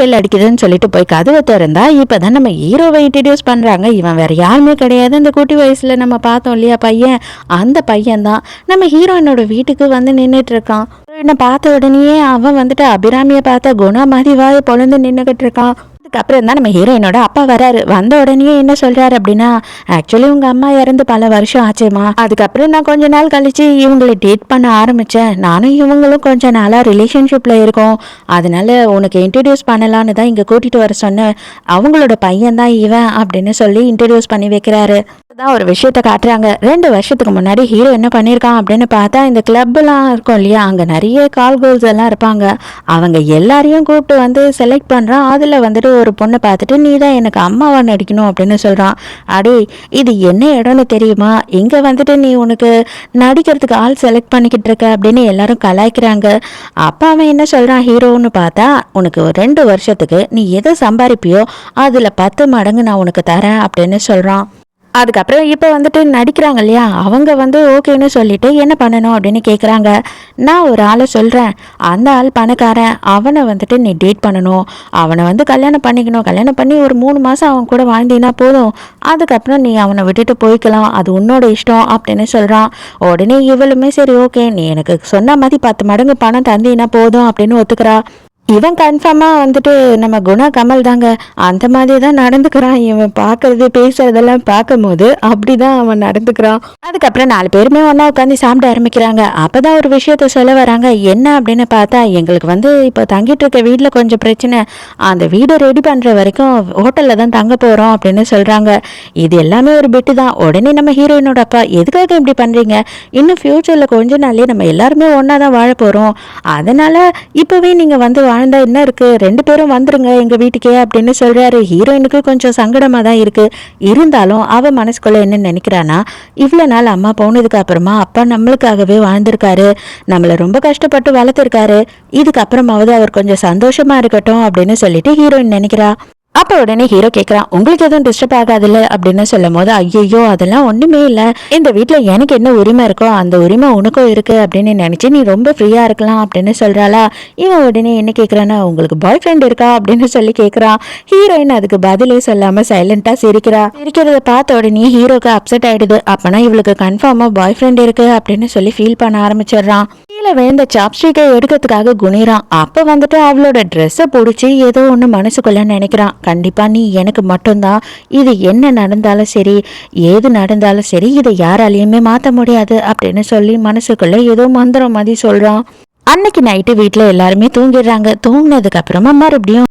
Bell அடிக்குதுன்னு சொல்லிட்டு போய் கதவை திறந்தா இப்பதான் நம்ம ஹீரோவை இன்ட்ரடியூஸ் பண்ணுறாங்க இவன் வேறு யாருமே கிடையாது. இந்த குட்டி வயசில் நம்ம பார்த்தோம் இல்லையா பையன்? அந்த பையன் தான் நம்ம ஹீரோயினோட வீட்டுக்கு வந்து நின்றுட்டு இருக்கான் பார்த்த உடனேயே அவன் வந்துட்டு அபிராமியை பார்த்த குணா மாதிரி வாயை பொழுந்து நின்றுக்கிட்டு இருக்கான். அதுக்கப்புறம் தான் நம்ம ஹீரோயினோட அப்பா வராரு. வந்த உடனே என்ன சொல்றாரு அப்படின்னா ஆக்சுவலி உங்க அம்மா இறந்து பல வருஷம் ஆச்சுமா. அதுக்கப்புறம் நான் கொஞ்ச நாள் கழிச்சு இவங்களை டேட் பண்ண ஆரம்பிச்சேன். நானும் இவங்களும் கொஞ்ச நாளா ரிலேஷன்ஷிப்ல இருக்கோம். அதனால உனக்கு இன்ட்ரடியூஸ் பண்ணலான்னு தான் இங்க கூட்டிட்டு வர சொன்னேன். அவங்களோட பையன் தான் இவன் அப்படின்னு சொல்லி இன்ட்ரடியூஸ் பண்ணி வைக்கிறாரு. தான் ஒரு விஷயத்த காட்டுறாங்க. ரெண்டு வருஷத்துக்கு முன்னாடி ஹீரோ என்ன பண்ணியிருக்கான் அப்படின்னு பார்த்தா இந்த கிளப்லாம் இருக்கும் இல்லையா அங்கே நிறைய கால் கோல்ஸ் எல்லாம் இருப்பாங்க. அவங்க எல்லாரையும் கூப்பிட்டு வந்து செலக்ட் பண்ணுறான் அதில் வந்துட்டு ஒரு பொண்ணை பார்த்துட்டு நீ தான் எனக்கு அம்மாவை நடிக்கணும் அப்படின்னு சொல்கிறான் அடே இது என்ன இடம்னு தெரியுமா? இங்கே வந்துட்டு நீ உனக்கு நடிக்கிறதுக்கு ஆள் செலக்ட் பண்ணிக்கிட்டு இருக்க அப்படின்னு எல்லாரும் கலாய்க்கிறாங்க. அப்பா அவன் என்ன சொல்கிறான் ஹீரோன்னு பார்த்தா உனக்கு ஒரு ரெண்டு வருஷத்துக்கு நீ எதை சம்பாதிப்பியோ அதில் பத்து மடங்கு நான் உனக்கு தரேன் அப்படின்னு சொல்கிறான் அதுக்கப்புறம் இப்போ வந்துட்டு நடிக்கிறாங்க இல்லையா? அவங்க வந்து ஓகேன்னு சொல்லிட்டு என்ன பண்ணணும் அப்படின்னு கேட்குறாங்க நான் ஒரு ஆளை சொல்கிறேன் அந்த ஆள் பணக்காரன். அவனை வந்துட்டு நீ டேட் பண்ணணும். அவனை வந்து கல்யாணம் பண்ணிக்கணும். கல்யாணம் பண்ணி ஒரு மூணு மாதம் அவன் கூட வாழ்ந்தீங்கன்னா போதும். அதுக்கப்புறம் நீ அவனை விட்டுட்டு போய்க்கலாம். அது உன்னோட இஷ்டம் அப்படின்னு சொல்கிறான் உடனே இவளுமே சரி ஓகே. நீ எனக்கு சொன்ன மாதிரி பத்து மடங்கு பணம் தந்தீங்கன்னா போதும் அப்படின்னு ஒத்துக்கிறா. இவன் கன்ஃபார்மாக வந்துட்டு நம்ம குணா கமல் தாங்க. அந்த மாதிரி தான் நடந்துக்கிறான். இவன் பார்க்கறது பேசுறதெல்லாம் பார்க்கும்போது அப்படி தான் அவன் நடந்துக்கிறான். அதுக்கப்புறம் நாலு பேருமே ஒன்றா உட்காந்து சாப்பிட ஆரம்பிக்கிறாங்க. அப்போ தான் ஒரு விஷயத்த சொல்ல வராங்க. என்ன அப்படின்னு பார்த்தா எங்களுக்கு வந்து இப்போ தங்கிட்டு இருக்க வீட்டில் கொஞ்சம் பிரச்சனை. அந்த வீடை ரெடி பண்ணுற வரைக்கும் ஹோட்டலில் தான் தங்க போகிறோம் அப்படின்னு சொல்கிறாங்க இது எல்லாமே ஒரு பிட்டு தான். உடனே நம்ம ஹீரோயினோட அப்பா எதுக்காக இப்படி பண்ணுறீங்க இன்னும் ஃப்யூச்சரில் கொஞ்ச நாளே நம்ம எல்லாருமே ஒன்றா தான் வாழ போகிறோம் அதனால் இப்போவே நீங்கள் வந்து வாழ்ந்தா என்ன இருக்குது ரெண்டு பேரும் வந்துருங்க எங்கள் வீட்டுக்கே அப்படின்னு சொல்கிறாரு ஹீரோயினுக்கு கொஞ்சம் சங்கடமாக தான் இருக்குது இருந்தாலும் அவள் மனசுக்குள்ளே என்ன நினைக்கிறானா இவ்வளோ நாள் அம்மா போனதுக்கு அப்புறமா அப்பா நம்மளுக்காகவே வாழ்ந்திருக்காரு நம்மளை ரொம்ப கஷ்டப்பட்டு வளர்த்துருக்காரு. இதுக்கப்புறமாவது அவர் கொஞ்சம் சந்தோஷமாக இருக்கட்டும் அப்படின்னு சொல்லிட்டு ஹீரோயின் நினைக்கிறா. அப்போ உடனே ஹீரோ கேட்குறான் உங்களுக்கு எதுவும் டிஸ்டர்ப் ஆகாதுல்ல? அப்படின்னு சொல்லும் போது ஐயோ அதெல்லாம் ஒன்றுமே இல்லை. இந்த வீட்டில் எனக்கு என்ன உரிமை இருக்கோ அந்த உரிமை உனக்கும் இருக்கு அப்படின்னு நினச்சி நீ ரொம்ப ஃப்ரீயாக இருக்கலாம் அப்படின்னு சொல்கிறாளா இவன் உடனே என்ன கேட்குறான்னா உங்களுக்கு பாய் ஃப்ரெண்ட் இருக்கா? அப்படின்னு சொல்லி கேட்குறான் ஹீரோயின் அதுக்கு பதிலே சொல்லாமல் சைலண்ட்டாக சிரிக்கிறா. சிரிக்கிறத பார்த்த உடனே ஹீரோக்கு அப்செட் ஆகிடுது அப்போனா இவளுக்கு கன்ஃபார்மாக பாய் ஃப்ரெண்ட் இருக்கு அப்படின்னு சொல்லி ஃபீல் பண்ண ஆரம்பிச்சிடுறான். கீழே விழுந்த சாப்ஸ்டிக்கை எடுக்கிறதுக்காக குனிறான் அப்போ வந்துட்டு அவளோட ட்ரெஸ்ஸை பிடிச்சி ஏதோ ஒன்று மனசுக்குள்ள நினைக்கிறான். கண்டிப்பாக நீ எனக்கு மட்டும்தான். இது என்ன நடந்தாலும் சரி ஏது நடந்தாலும் சரி இதை யாராலையுமே மாற்ற முடியாது அப்படின்னு சொல்லி மனசுக்குள்ள ஏதோ மந்திரம் மாதிரி சொல்கிறான் அன்னைக்கு நைட்டு வீட்டில் எல்லாருமே தூங்கிடுறாங்க. தூங்கினதுக்கு அப்புறமா மறுபடியும்